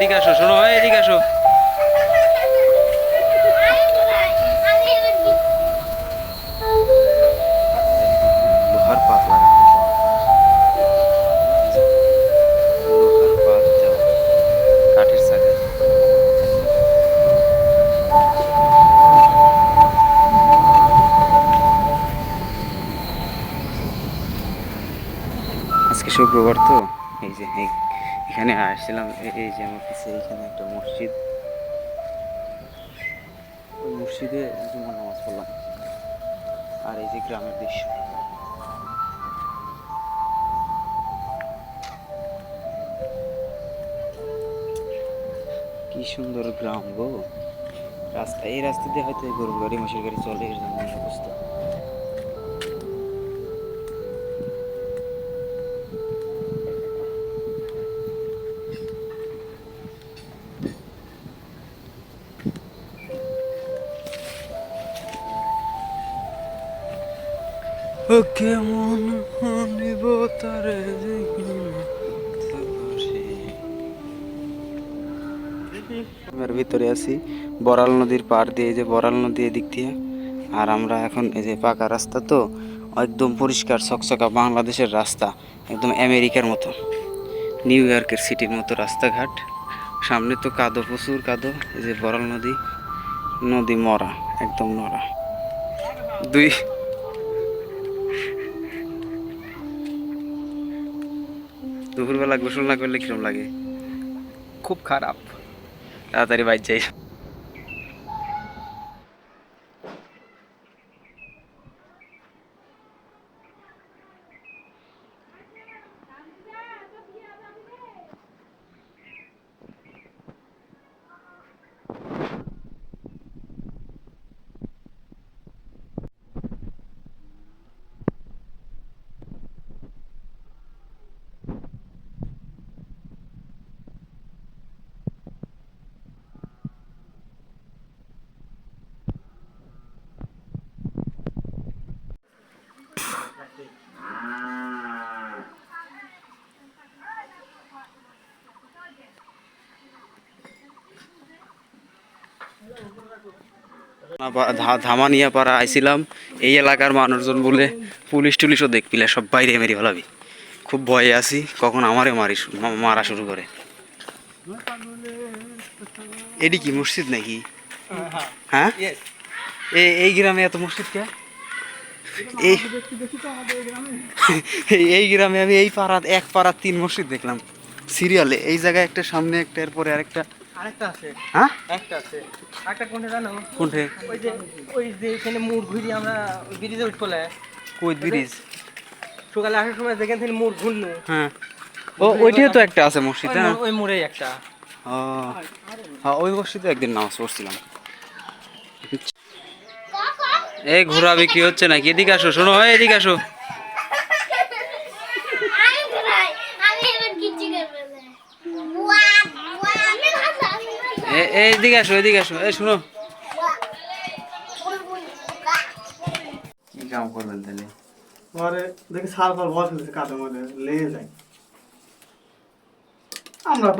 এদিকে আসো শোনো এই এদিকে আসো। আজকে শুক্রবার তো এই যে এই- এখানে আসছিলাম এই যে আমার কাছে এইখানে একটা মসজিদ। ওই মসজিদে জুমার নামাজ পড়লাম। আর এই যে গ্রামের দৃশ্য। কি সুন্দর গ্রাম গো। রাস্তা এই রাস্তা দিয়ে হয়তো গরুর গাড়ি মশির গাড়ি চলে, এর জন্য অবস্থা কেমন নিব তারে ভিতরে আছি বরাল নদীর পার দিয়ে যে বরাল নদী এদিক দিয়ে। আর আমরা এখন এই যে পাকা রাস্তা তো, একদম পরিষ্কার ছকছকা বাংলাদেশের রাস্তা, একদম আমেরিকার মতো। নিউ ইয়র্কের সিটির মতো রাস্তাঘাট। সামনে তো কাদো, প্রচুর কাদো, এই যে বরাল নদী নদী মরা, একদম নরা দুই দুপুরবেলা গোসল না করলে কিরম লাগে? খুব খারাপ। তাড়াতাড়ি বাইর যাই। ধামানিয়া পাড়া আইছিলাম, এই এলাকার মানুষজন বলে পুলিশ টুলিশও দেখপিলে সব বাইরে মেরে ফেলাবি। খুব ভয়ে আছি, কখন আমারে মারি মারা শুরু করে। এডি কি, মসজিদ নাকি? হ্যাঁ? এই গ্রামে এত মসজিদ কে? এই গ্রামে আমি এই পাড়া এক পাড়া তিন মসজিদ দেখলাম। সিরিয়ালে, এই জায়গায় একটা, সামনে একটা, এরপরে আরেকটা। আরেকটা আছে। হ্যাঁ? একটা আছে। একটা কোনটা জানো? কোনটে? ওই যে ওই যে এখানে মুড় ঘুরি আমরা ব্রিজে উঠলে কই ব্রিজ? সকালে আসার সময় যেখান থেকে মুড় ঘুরলো। হ্যাঁ। ও তো একটা আছে মসজিদ ওই না ওই মোড়ে একটা। ও। হ্যাঁ ওই মসজিদে একদিন নামাজ পড়ছিলাম। এই ঘোরা বিক্রি হচ্ছে নাকি? এদিকে আসো শোনো এদিকে আসো আমি ঘুরাই আমি এবার কিচ্ছু করব না বুয়া বুয়া আমি ভাষা আমি ভাষা এ- এই এদিকে আসো এদিকে আসো। এই শুনো। কি কাম করবেন তাহলে? ঘরে দেখি সার ফার বসে কাদের মধ্যে লেগে যায়। আমরা